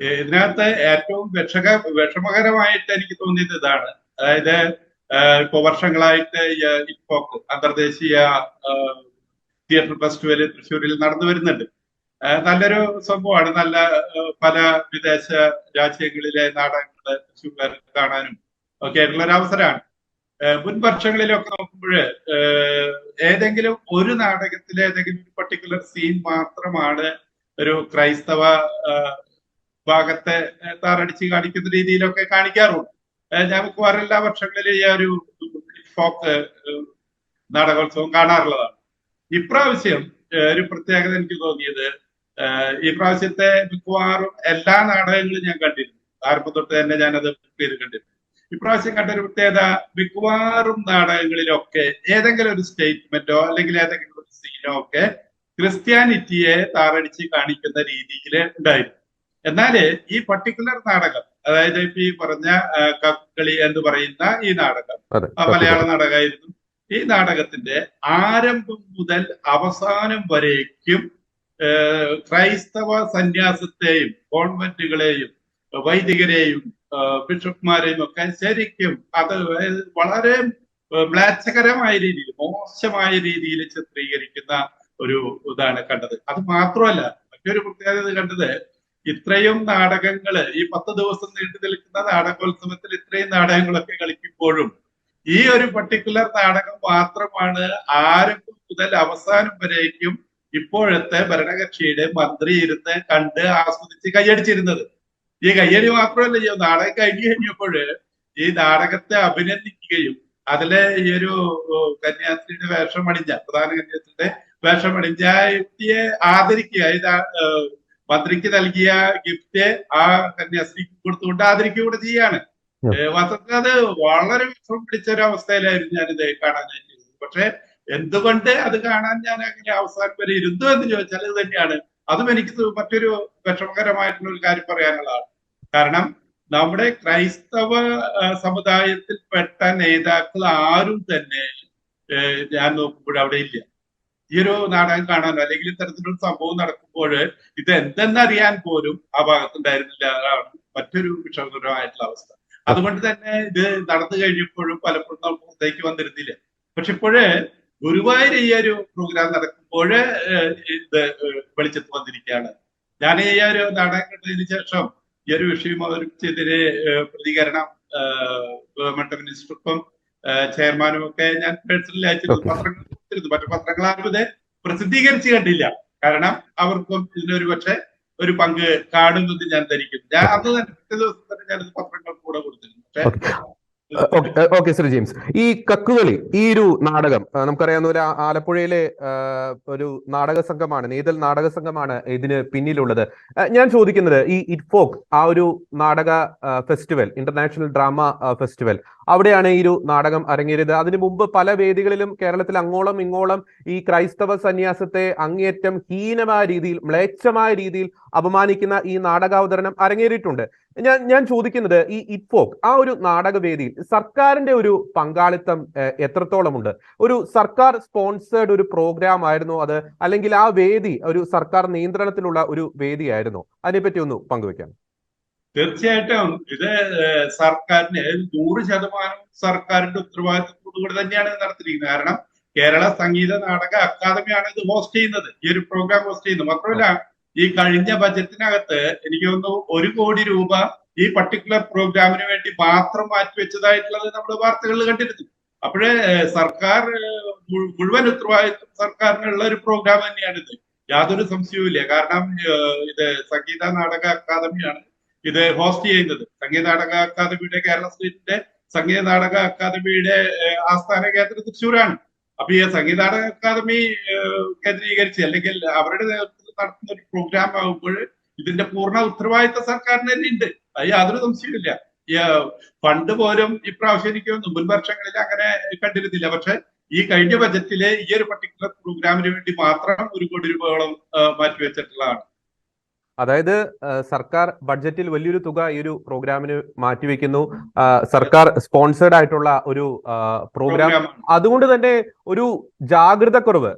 ഇതിനകത്ത് ഏറ്റവും വിഷക വിഷമകരമായിട്ട് എനിക്ക് തോന്നിയത് ഇതാണ്. അതായത് ഇപ്പൊ വർഷങ്ങളായിട്ട് ഇപ്പോക്ക് അന്തർദേശീയ തിയേറ്റർ ഫെസ്റ്റിവൽ തൃശ്ശൂരിൽ നടന്നു വരുന്നുണ്ട്. നല്ലൊരു സംഭവമാണ്. നല്ല പല വിദേശ രാജ്യങ്ങളിലെ നാടകങ്ങൾ തൃശ്ശൂർ കാണാനും ഒക്കെ ആയിട്ടുള്ള ഒരു അവസരമാണ്. മുൻ വർഷങ്ങളിലൊക്കെ നോക്കുമ്പോൾ ഏതെങ്കിലും ഒരു നാടകത്തിലെ ഏതെങ്കിലും പർട്ടിക്കുലർ സീൻ മാത്രമാണ് ഒരു ക്രൈസ്തവ ഭാഗത്തെ താറടിച്ച് കാണിക്കുന്ന രീതിയിലൊക്കെ കാണിക്കാറുണ്ട്. ഞാൻ മിക്കവാറും എല്ലാ വർഷങ്ങളിലും ഈ ഒരു ഫോക്ക് നാടകോത്സവം കാണാറുള്ളതാണ്. ഇപ്രാവശ്യം ഒരു പ്രത്യേകത എനിക്ക് തോന്നിയത് ഈ പ്രാവശ്യത്തെ മിക്കവാറും എല്ലാ നാടകങ്ങളും ഞാൻ കണ്ടിരുന്നു. ആരംഭം തൊട്ട് തന്നെ ഞാനത് ചെയ്ത് കണ്ടിരുന്നു. ഇപ്രാവശ്യം കണ്ട ഒരു പ്രത്യേകത മിക്കവാറും നാടകങ്ങളിലൊക്കെ ഏതെങ്കിലും ഒരു സ്റ്റേറ്റ്മെന്റോ അല്ലെങ്കിൽ ഏതെങ്കിലും ഒരു സീനോ ഒക്കെ ക്രിസ്ത്യാനിറ്റിയെ താറടിച്ച് കാണിക്കുന്ന രീതിയിൽ ഉണ്ടായിരുന്നു. എന്നാൽ ഈ പർട്ടിക്കുലർ നാടകം അതായത് ഇപ്പൊ ഈ പറഞ്ഞ കക്കളി എന്ന് പറയുന്ന ഈ നാടകം മലയാള നാടകമായിരുന്നു. ഈ നാടകത്തിന്റെ ആരംഭം മുതൽ അവസാനം വരേക്കും ക്രൈസ്തവ സന്യാസത്തെയും കോൺവെന്റുകളെയും വൈദികരെയും ബിഷപ്പ്മാരെയും ഒക്കെ ശരിക്കും അത് വളരെ മ്ലാച്ഛകരമായ രീതിയിൽ മോശമായ രീതിയിൽ ചിത്രീകരിക്കുന്ന ഒരു ഇതാണ് കണ്ടത്. അത് മാത്രമല്ല മറ്റൊരു പ്രത്യേകത കണ്ടത് ഇത്രയും നാടകങ്ങൾ ഈ പത്ത് ദിവസം നീണ്ടു നിൽക്കുന്ന നാടകോത്സവത്തിൽ ഇത്രയും നാടകങ്ങളൊക്കെ കളിക്കുമ്പോഴും ഈ ഒരു പർട്ടിക്കുലർ നാടകം മാത്രമാണ് ആരംഭം മുതൽ അവസാനം വരേക്കും ഇപ്പോഴത്തെ ഭരണകക്ഷിയുടെ മന്ത്രി ഇരുന്ന് കണ്ട് ആസ്വദിച്ച് കൈയടിച്ചിരുന്നത്. ഈ കയ്യടി മാത്രമല്ല ഈ നാടകം കഴിഞ്ഞു കഴിഞ്ഞപ്പോൾ ഈ നാടകത്തെ അഭിനന്ദിക്കുകയും അതിലെ ഈ ഒരു കന്യാസ്ത്രീയുടെ വേഷം അണിഞ്ഞ പ്രധാന കന്യാസ്ത്രീയുടെ വേഷം അണിഞ്ഞ ആ വ്യക്തിയെ ആദരിക്കുക. ഏഹ്, മന്ത്രിക്ക് നൽകിയ ഗിഫ്റ്റ് ആ കന്യാസ്ത്രീക്ക് കൊടുത്തുകൊണ്ട് ആദരിക്കുക കൂടെ ചെയ്യാണ് വാസ്തവത്തിൽ അത് വളരെ വിഷമം പിടിച്ച ഒരു അവസ്ഥയിലായിരുന്നു ഞാനിത് കാണാനായിട്ട് ചെയ്തത് പക്ഷെ എന്തുകൊണ്ട് അത് കാണാൻ ഞാൻ അങ്ങനെ അവസാനം വരെ ഇരുന്നു എന്ന് ചോദിച്ചാൽ ഇത് തന്നെയാണ്. അതും എനിക്ക് മറ്റൊരു വിഷമകരമായിട്ടുള്ള ഒരു കാര്യം പറയാനുള്ളതാണ്. കാരണം നമ്മുടെ ക്രൈസ്തവ സമുദായത്തിൽപ്പെട്ട നേതാക്കൾ ആരും തന്നെ ഞാൻ നോക്കുമ്പോൾ അവിടെ ഇല്ല. ഈ ഒരു നാടകം കാണാനോ അല്ലെങ്കിൽ ഇത്തരത്തിലൊരു സംഭവം നടക്കുമ്പോൾ ഇത് എന്തെന്നറിയാൻ പോലും ആ ഭാഗത്തുണ്ടായിരുന്നില്ല. മറ്റൊരു വിഷമകരമായിട്ടുള്ള അവസ്ഥ. അതുകൊണ്ട് തന്നെ ഇത് നടന്നു കഴിഞ്ഞപ്പോഴും പലപ്പോഴും നമുക്ക് പുറത്തേക്ക് വന്നിരുന്നില്ല. പക്ഷെ ഇപ്പോഴേ ഗുരുവായൂർ ഈ ഒരു പ്രോഗ്രാം നടക്കുമ്പോൾ ഇത് വെളിച്ചത്ത് വന്നിരിക്കുകയാണ്. ഞാൻ ഈ ഒരു നാടകം കണ്ടതിന് ശേഷം ഈ ഒരു വിഷയം അവതരിപ്പിച്ചതിന് പ്രതികരണം ഗവൺമെന്റ് മിനിസ്റ്റർക്കും ചെയർമാനും ഒക്കെ ഞാൻ പേഴ്സണലി അയച്ചിരുന്നു പത്രങ്ങൾ കൊടുത്തിരുന്നു മറ്റു പത്രങ്ങൾ ആരും ഇത് പ്രസിദ്ധീകരിച്ച് കണ്ടില്ല. കാരണം അവർക്കും ഇതിനൊരു പക്ഷെ ഒരു പങ്ക് കാണുന്നത് ഞാൻ ധരിക്കുന്നു. ഞാൻ അന്ന് തന്നെ പിറ്റേ ദിവസം തന്നെ ഞാനത് പത്രങ്ങൾ കൂടെ കൊടുത്തിരുന്നു. പക്ഷേ ഓക്കെ സർ ജെയിംസ്. ഈ കക്കുകളി ഈ ഒരു നാടകം നമുക്കറിയാവുന്ന ഒരു ആലപ്പുഴയിലെ ഒരു നാടക സംഘമാണ് നീതൽ നാടക സംഘമാണ് ഇതിന് പിന്നിലുള്ളത്. ഞാൻ ചോദിക്കുന്നത് ഈ ഇറ്റ്ഫോക്ക് ആ ഒരു നാടക ഫെസ്റ്റിവൽ ഇന്റർനാഷണൽ ഡ്രാമ ഫെസ്റ്റിവൽ അവിടെയാണ് ഈ ഒരു നാടകം അരങ്ങേറിയത്. അതിനു മുമ്പ് പല വേദികളിലും കേരളത്തിൽ അങ്ങോളം ഇങ്ങോളം ഈ ക്രൈസ്തവ സന്യാസത്തെ അങ്ങേയറ്റം ഹീനമായ രീതിയിൽ മ്ലേച്ഛമായ രീതിയിൽ അപമാനിക്കുന്ന ഈ നാടകാവതരണം അരങ്ങേറിയിട്ടുണ്ട്. ഞാൻ ഞാൻ ചോദിക്കുന്നത് ഈ ഇറ്റ്ഫോക്ക് ആ ഒരു നാടകവേദിയിൽ സർക്കാരിന്റെ ഒരു പങ്കാളിത്തം എത്രത്തോളമുണ്ട്? ഒരു സർക്കാർ സ്പോൺസേർഡ് ഒരു പ്രോഗ്രാം ആയിരുന്നു അത് അല്ലെങ്കിൽ ആ വേദി ഒരു സർക്കാർ നിയന്ത്രണത്തിലുള്ള ഒരു വേദിയായിരുന്നു അതിനെപ്പറ്റി ഒന്ന് പങ്കുവെക്കാം തീർച്ചയായിട്ടും. ഇത് സർക്കാരിന് നൂറ് ശതമാനം സർക്കാരിന്റെ ഉത്തരവാദിത്വത്തോടുകൂടി തന്നെയാണ് നടത്തിയിരിക്കുന്നത്. കാരണം കേരള സംഗീത നാടക അക്കാദമിയാണ് ഇത് ഹോസ്റ്റ് ചെയ്യുന്നത്. ഈ ഒരു പ്രോഗ്രാം ഹോസ്റ്റ് ചെയ്യുന്നത്. മാത്രമല്ല ഈ കഴിഞ്ഞ ബജറ്റിനകത്ത് എനിക്ക് തോന്നുന്നു ഒരു കോടി രൂപ ഈ പർട്ടിക്കുലർ പ്രോഗ്രാമിന് വേണ്ടി മാത്രം മാറ്റിവെച്ചതായിട്ടുള്ളത് നമ്മൾ വാർത്തകളിൽ കണ്ടിരുന്നു. അപ്പോഴേ സർക്കാർ മുഴുവൻ ഉത്തരവാദിത്വം സർക്കാരിനുള്ള ഒരു പ്രോഗ്രാം തന്നെയാണ് ഇത് യാതൊരു സംശയവുമില്ല കാരണം ഇത് സംഗീത നാടക അക്കാദമിയാണ് ഇത് ഹോസ്റ്റ് ചെയ്യുന്നത്. സംഗീത നാടക അക്കാദമിയുടെ കേരള സ്റ്റേറ്റിന്റെ സംഗീത നാടക അക്കാദമിയുടെ ആസ്ഥാന കേന്ദ്രം തൃശ്ശൂരാണ്. അപ്പൊ ഈ സംഗീത നാടക അക്കാദമി കേന്ദ്രീകരിച്ച് അല്ലെങ്കിൽ അവരുടെ നേതൃത്വത്തിൽ നടത്തുന്ന ഒരു പ്രോഗ്രാം ആകുമ്പോൾ ഇതിന്റെ പൂർണ ഉത്തരവാദിത്ത സർക്കാരിന് തന്നെ ഉണ്ട്. അത് യാതൊരു സംശയമില്ല ഫണ്ട് പോലും ഇപ്രാവശ്യം എനിക്ക് മുൻ വർഷങ്ങളിൽ അങ്ങനെ കണ്ടിരുന്നില്ല. പക്ഷെ ഈ കഴിഞ്ഞ ബജറ്റിലെ ഈ ഒരു പർട്ടിക്കുലർ പ്രോഗ്രാമിന് വേണ്ടി മാത്രം ഒരു കോടി രൂപയോളം മാറ്റിവെച്ചിട്ടുള്ളതാണ്. അതായത് സർക്കാർ ബഡ്ജറ്റിൽ വലിയൊരു തുക ഈ ഒരു പ്രോഗ്രാമിന് മാറ്റിവെക്കുന്നു. സർക്കാർ സ്പോൺസേർഡ് ആയിട്ടുള്ള ഒരു പ്രോഗ്രാം അതുകൊണ്ട് തന്നെ ഒരു ജാഗ്രത കുറവ്.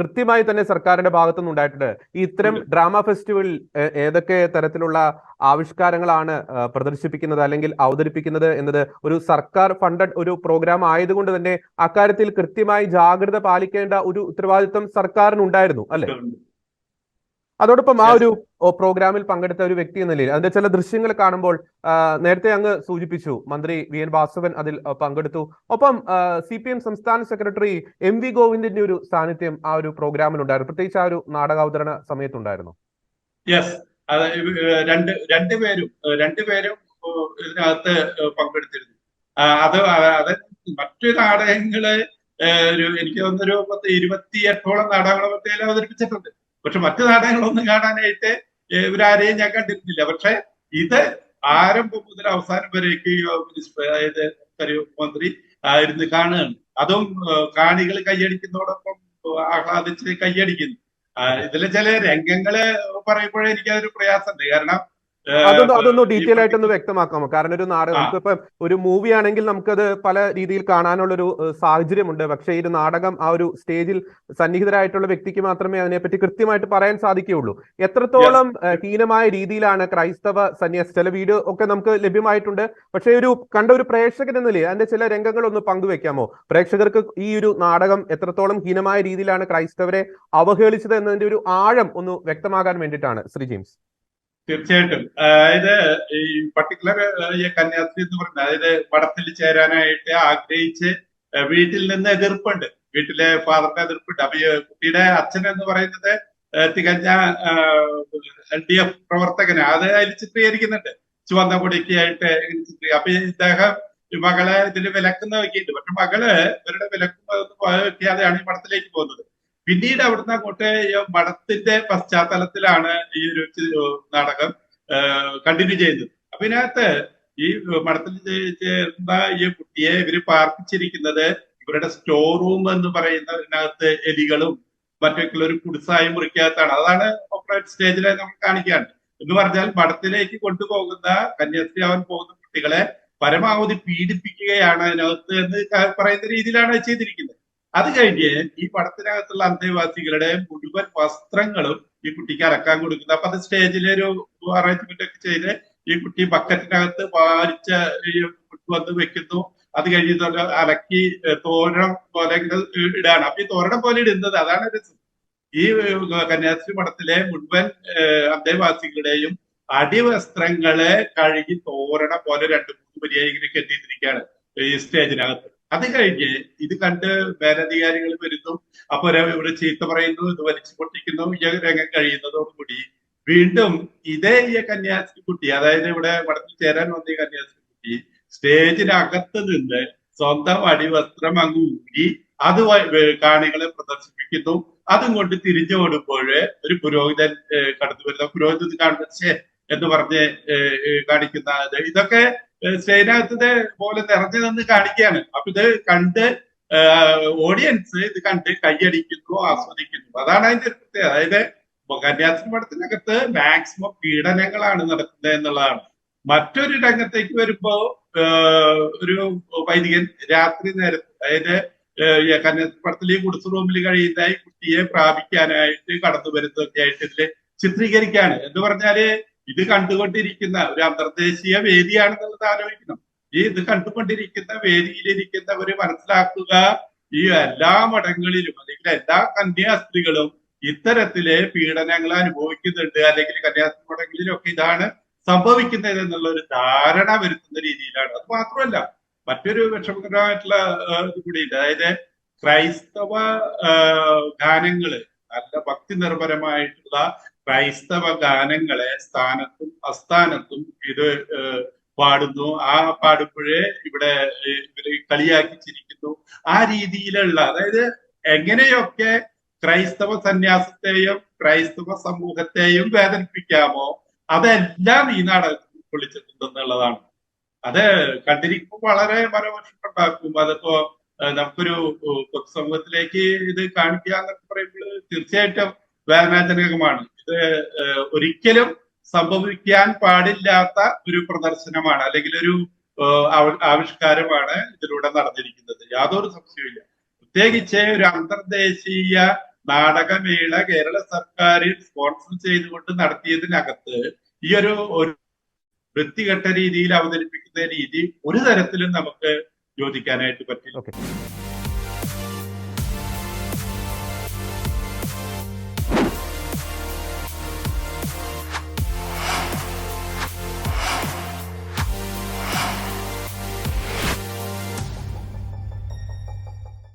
കൃത്യമായി തന്നെ സർക്കാരിന്റെ ഭാഗത്തുനിന്ന് ഉണ്ടായിട്ടുണ്ട്. ഈ ഇത്തരം ഡ്രാമ ഫെസ്റ്റിവലിൽ ഏതൊക്കെ തരത്തിലുള്ള ആവിഷ്കാരങ്ങളാണ് പ്രദർശിപ്പിക്കുന്നത് അല്ലെങ്കിൽ അവതരിപ്പിക്കുന്നത് എന്നത് ഒരു സർക്കാർ ഫണ്ടഡ് ഒരു പ്രോഗ്രാം ആയതുകൊണ്ട് തന്നെ അക്കാര്യത്തിൽ കൃത്യമായി ജാഗ്രത പാലിക്കേണ്ട ഒരു ഉത്തരവാദിത്വം സർക്കാരിനുണ്ടായിരുന്നു അല്ലെ? അതോടൊപ്പം ആ ഒരു പ്രോഗ്രാമിൽ പങ്കെടുത്ത ഒരു വ്യക്തി എന്ന നിലയിൽ അതിന്റെ ചില ദൃശ്യങ്ങൾ കാണുമ്പോൾ നേരത്തെ അങ്ങ് സൂചിപ്പിച്ചു മന്ത്രി വി. എൻ. വാസവൻ അതിൽ പങ്കെടുത്തു. ഒപ്പം സി പി എം സംസ്ഥാന സെക്രട്ടറി എം വി. ഗോവിന്ദിന്റെ ഒരു സാന്നിധ്യം ആ ഒരു പ്രോഗ്രാമിൽ ഉണ്ടായിരുന്നു പ്രത്യേകിച്ച് ആ ഒരു നാടകാവതരണ സമയത്തുണ്ടായിരുന്നു. യെസ് രണ്ട് രണ്ടുപേരും രണ്ടുപേരും ഇതിനകത്ത് പങ്കെടുത്തിരുന്നു. അത് അത് മറ്റു നാടകങ്ങൾ ഒരു എനിക്ക് തോന്നുന്നൊരു പത്ത് ഇരുപത്തിയെട്ടോളം നാടകങ്ങൾ മറ്റേ അവതരിപ്പിച്ചിട്ടുണ്ട്. പക്ഷെ മറ്റു നാടകങ്ങളൊന്നും കാണാനായിട്ട് ഇവരാരെയും ഞാൻ കണ്ടിരുന്നില്ല. പക്ഷെ ഇത് ആരംഭം മുതൽ അവസാനം വരേക്ക് അതായത് മന്ത്രി ആയിരുന്നു കാണുകയാണ്. അതും കാണികൾ കൈയടിക്കുന്നതോടൊപ്പം ആഹ്ലാദിച്ച് കൈയടിക്കുന്നു. ഇതിലെ ചില രംഗങ്ങൾ പറയുമ്പോഴേ എനിക്കതൊരു പ്രയാസമുണ്ട്. കാരണം അതൊന്ന് അതൊന്ന് ഡീറ്റെയിൽ ആയിട്ടൊന്ന് വ്യക്തമാക്കാമോ? കാരണം ഒരു നാടകം. നമുക്കിപ്പം ഒരു മൂവി ആണെങ്കിൽ നമുക്കത് പല രീതിയിൽ കാണാനുള്ള ഒരു സാഹചര്യമുണ്ട്. പക്ഷേ ഈ ഒരു നാടകം ആ ഒരു സ്റ്റേജിൽ സന്നിഹിതരായിട്ടുള്ള വ്യക്തിക്ക് മാത്രമേ അതിനെപ്പറ്റി കൃത്യമായിട്ട് പറയാൻ സാധിക്കുകയുള്ളൂ. എത്രത്തോളം ഹീനമായ രീതിയിലാണ് ക്രൈസ്തവ സന്യാസി ചില വീഡിയോ ഒക്കെ നമുക്ക് ലഭ്യമായിട്ടുണ്ട്. പക്ഷേ ഒരു കണ്ട ഒരു പ്രേക്ഷകൻ എന്ന നിലയിൽ അതിന്റെ ചില രംഗങ്ങൾ ഒന്ന് പങ്കുവെക്കാമോ? പ്രേക്ഷകർക്ക് ഈ ഒരു നാടകം എത്രത്തോളം ഹീനമായ രീതിയിലാണ് ക്രൈസ്തവരെ അവഹേളിച്ചത് എന്നതിന്റെ ഒരു ആഴം ഒന്ന് വ്യക്തമാകാൻ വേണ്ടിയിട്ടാണ്. ശ്രീ ജെയിംസ്. തീർച്ചയായിട്ടും. അതായത് ഈ പർട്ടിക്കുലർ ഈ കന്യാസ്ത്രീ എന്ന് പറഞ്ഞ അതായത് പടത്തിൽ ചേരാനായിട്ട് ആഗ്രഹിച്ച് വീട്ടിൽ നിന്ന് എതിർപ്പുണ്ട്. വീട്ടിലെ ഫാദറിന്റെ എതിർപ്പുണ്ട്. അപ്പൊ കുട്ടിയുടെ അച്ഛൻ എന്ന് പറയുന്നത് തികഞ്ഞ എൽ ഡി എഫ് പ്രവർത്തകന്. അത് അതിൽ ചിത്രീകരിക്കുന്നുണ്ട്. ചുവന്ന ഇങ്ങനെ അപ്പൊ ഇദ്ദേഹം മകളെ ഇതിൽ വിലക്കുന്ന വെക്കിയിട്ടുണ്ട് പക്ഷെ മകൾ ഇവരുടെ വിലക്കുന്ന വെക്കാതെയാണ് ഈ പടത്തിലേക്ക് പോകുന്നത്. പിന്നീട് അവിടുന്ന് അങ്ങോട്ട് മഠത്തിന്റെ പശ്ചാത്തലത്തിലാണ് ഈ ഒരു നാടകം കണ്ടിന്യൂ ചെയ്യുന്നത് അപ്പൊ ഇതിനകത്ത് ഈ മഠത്തിൽ ചേർന്ന ഈ കുട്ടിയെ ഇവർ പാർപ്പിച്ചിരിക്കുന്നത് ഇവരുടെ സ്റ്റോർ റൂം എന്ന് പറയുന്നതിനകത്ത് എലികളും മറ്റൊക്കെ ഒരു കുടിസായ മുറിക്കകത്താണ്. അതാണ് ഓപ്പറേറ്റ് സ്റ്റേജിൽ നമ്മൾ കാണിക്കുകയാണ് എന്ന് പറഞ്ഞാൽ മഠത്തിലേക്ക് കൊണ്ടുപോകുന്ന കന്യാസ്ത്രീ അവൻ പോകുന്ന കുട്ടികളെ പരമാവധി പീഡിപ്പിക്കുകയാണ് അതിനകത്ത് എന്ന് പറയുന്ന രീതിയിലാണ് ചെയ്തിരിക്കുന്നത്. അത് കഴിഞ്ഞ് ഈ പടത്തിനകത്തുള്ള അന്തേവാസികളുടെ മുഴുവൻ വസ്ത്രങ്ങളും ഈ കുട്ടിക്ക് അലക്കാൻ കൊടുക്കുന്നത് അപ്പൊ അത് സ്റ്റേജിലെ ഒരു അറേഞ്ച്മെന്റ് ഒക്കെ ചെയ്ത് ഈ കുട്ടി ബക്കറ്റിനകത്ത് വാരിച്ച വന്ന് വെക്കുന്നു. അത് കഴിഞ്ഞ് ഇതൊക്കെ അലക്കി തോരണം പോലെ ഇടാണ്. അപ്പൊ ഈ തോരണം പോലെ ഇടുന്നത് അതാണ് രസം ഈ കന്യാസ്ത്രീ പടത്തിലെ മുഴുവൻ അന്തേവാസികളുടെയും അടിവസ്ത്രങ്ങളെ കഴുകി തോരണം പോലെ രണ്ട് മൂന്ന് വരിയായി ഇങ്ങനെ കെട്ടിയിരിക്കുകയാണ് ഈ സ്റ്റേജിനകത്ത്. അത് കഴിഞ്ഞ് ഇത് കണ്ട് മേലധികാരികൾ വരുന്നു. അപ്പൊ ഇവിടെ ചീത്ത പറയുന്നു ഇത് വലിച്ചു പൊട്ടിക്കുന്നു ഈ രംഗം കഴിയുന്നതോടുകൂടി വീണ്ടും ഇതേ ഈ കന്യാസ്ത്രീ കുട്ടി അതായത് ഇവിടെ വടത്തിൽ ചേരാൻ വന്ന ഈ കന്യാസ്ത്രീ കുട്ടി സ്റ്റേജിനകത്ത് നിന്ന് സ്വന്തം അടിവസ്ത്രം അങ്ങ് ഊരി അത് കാണികളെ പ്രദർശിപ്പിക്കുന്നു. അതും കൊണ്ട് തിരിഞ്ഞു ഓടുമ്പോൾ ഒരു പുരോഹിതൻ കടന്നു വരുന്ന. പുരോഹിതൻ കാണുന്ന എന്ന് പറഞ്ഞ് കാണിക്കുന്ന ഇത്. ഇതൊക്കെ സ്റ്റേജിനകത്ത് പോലെ നിറഞ്ഞു നിന്ന് കാണിക്കുകയാണ്. അപ്പൊ ഇത് കണ്ട് ഓഡിയൻസ് ഇത് കണ്ട് കൈയടിക്കുന്നു ആസ്വദിക്കുന്നു. അതാണ് അതിന്റെ ഒരു പ്രത്യേകത. അതായത് കന്യാസ്ത്രീ മഠത്തിനകത്ത് മാക്സിമം പീഡനങ്ങളാണ് നടക്കുന്നത് എന്നുള്ളതാണ്. മറ്റൊരു രംഗത്തേക്ക് വരുമ്പോ ഒരു വൈദികൻ രാത്രി നേരത്ത് അതായത് കന്യാസ്ത്രീ മഠത്തിൽ ഈ റൂമിൽ കഴിയുന്ന കുട്ടിയെ പ്രാപിക്കാനായിട്ട് കടന്നു വരുന്നതൊക്കെ ആയിട്ട് ഇതിൽ ചിത്രീകരിക്കാണ് എന്ന് പറഞ്ഞാൽ ഇത് കണ്ടുകൊണ്ടിരിക്കുന്ന ഒരു അന്തർദേശീയ വേദിയാണെന്നുള്ളത് ആലോചിക്കണം. ഈ ഇത് കണ്ടുകൊണ്ടിരിക്കുന്ന വേദിയിലിരിക്കുന്നവര് മനസ്സിലാക്കുക ഈ എല്ലാ മഠങ്ങളിലും അല്ലെങ്കിൽ എല്ലാ കന്യാസ്ത്രീകളും ഇത്തരത്തിലെ പീഡനങ്ങൾ അനുഭവിക്കുന്നുണ്ട് അല്ലെങ്കിൽ കന്യാസ്ത്രീ മഠങ്ങളിലൊക്കെ ഇതാണ് സംഭവിക്കുന്നത് എന്നുള്ള ഒരു ധാരണ വരുത്തുന്ന രീതിയിലാണ്. അത് മാത്രമല്ല മറ്റൊരു വിഷമകരമായിട്ടുള്ള ഇത് കൂടിയുണ്ട്. അതായത് ക്രൈസ്തവ ഗാനങ്ങൾ നല്ല ഭക്തി നിർഭരമായിട്ടുള്ള ക്രൈസ്തവ ഗാനങ്ങളെ സ്ഥാനത്തും അസ്ഥാനത്തും ഇത് പാടുന്നു. ആ പാടുമ്പോഴേ ഇവിടെ ഇവർ കളിയാക്കി ചിരിക്കുന്നു ആ രീതിയിലുള്ള അതായത് എങ്ങനെയൊക്കെ ക്രൈസ്തവ സന്യാസത്തെയും ക്രൈസ്തവ സമൂഹത്തെയും വേദനിപ്പിക്കാമോ അതെല്ലാം ഈ നാടകത്തിൽ ഉൾക്കൊള്ളിച്ചിട്ടുണ്ടെന്നുള്ളതാണ് അത് കണ്ടിരിക്കുമ്പോൾ വളരെ മനോവർഷമുണ്ടാക്കും അതിപ്പോ നമുക്കൊരു പൊതുസമൂഹത്തിലേക്ക് ഇത് കാണിക്കുക എന്നൊക്കെ പറയുമ്പോൾ തീർച്ചയായിട്ടും വേദനാജനകമാണ്. ഇത് ഒരിക്കലും സംഭവിക്കാൻ പാടില്ലാത്ത ഒരു പ്രദർശനമാണ് അല്ലെങ്കിൽ ഒരു ആവിഷ്കാരമാണ് ഇതിലൂടെ നടന്നിരിക്കുന്നത്. യാതൊരു സംശയവുമില്ല. പ്രത്യേകിച്ച് ഒരു അന്തർദേശീയ നാടകമേള കേരള സർക്കാർ സ്പോൺസർ ചെയ്തുകൊണ്ട് നടത്തിയതിനകത്ത് ഈ ഒരു വൃത്തികെട്ട രീതിയിൽ അവതരിപ്പിക്കുന്ന രീതി ഒരു തരത്തിലും നമുക്ക് യോജിക്കാനായിട്ട് പറ്റില്ല.